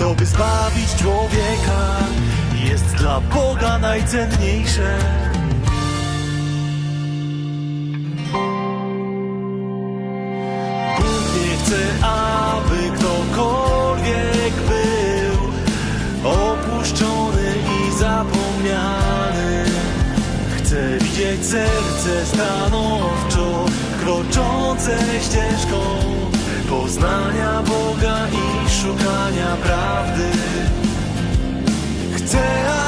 To by zbawić człowieka jest dla Boga najcenniejsze. Bóg nie chce, aby ktokolwiek był opuszczony i zapomniany. Chcę widzieć serce stanowczo kroczące ścieżką poznania Boga i szukania prawdy. Chcę,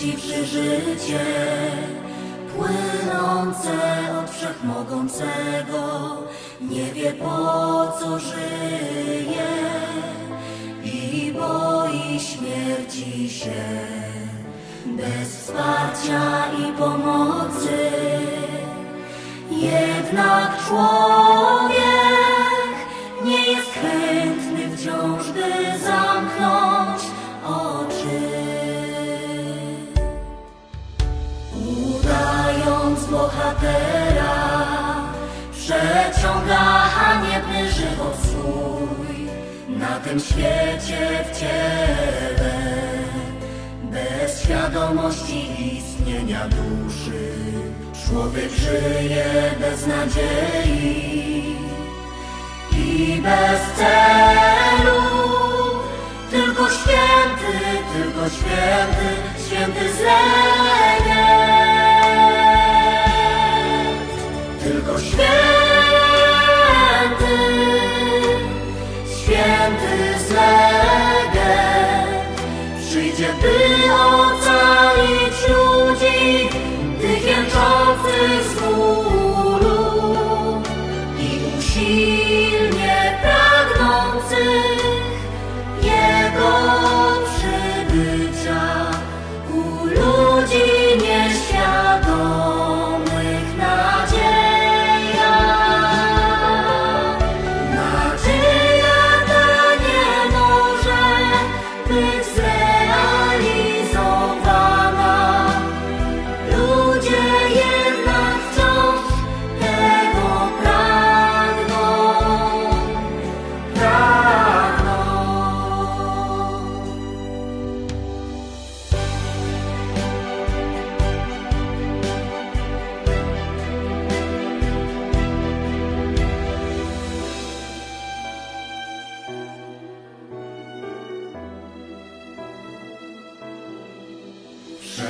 odrzuciwszy życie, płynące od wszechmogącego, nie wie po co żyje i boi śmierci się. Bez wsparcia i pomocy, jednak człowiek nie jest chętny wciąż, bohatera, przeciąga haniebny żywot swój na tym świecie w ciele, bez świadomości istnienia duszy. Człowiek żyje bez nadziei i bez celu. Tylko święty, tylko święty, święty święty zlegend przyjdzie, by ocalić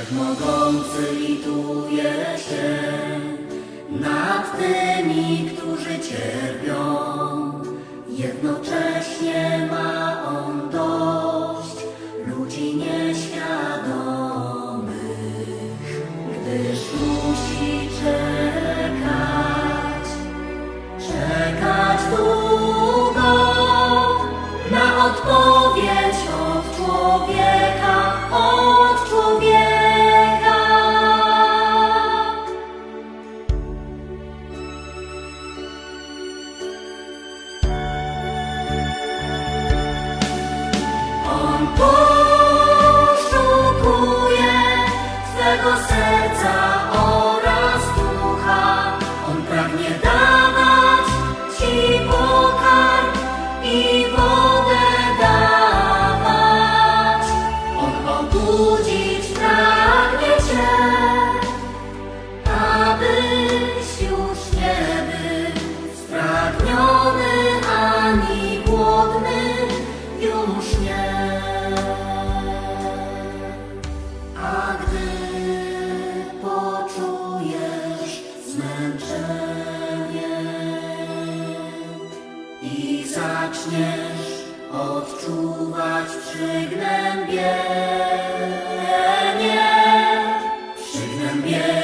Wszechmogący lituje się nad tymi, którzy cierpią. Jednocześnie i zaczniesz odczuwać przygnębienie, przygnębienie.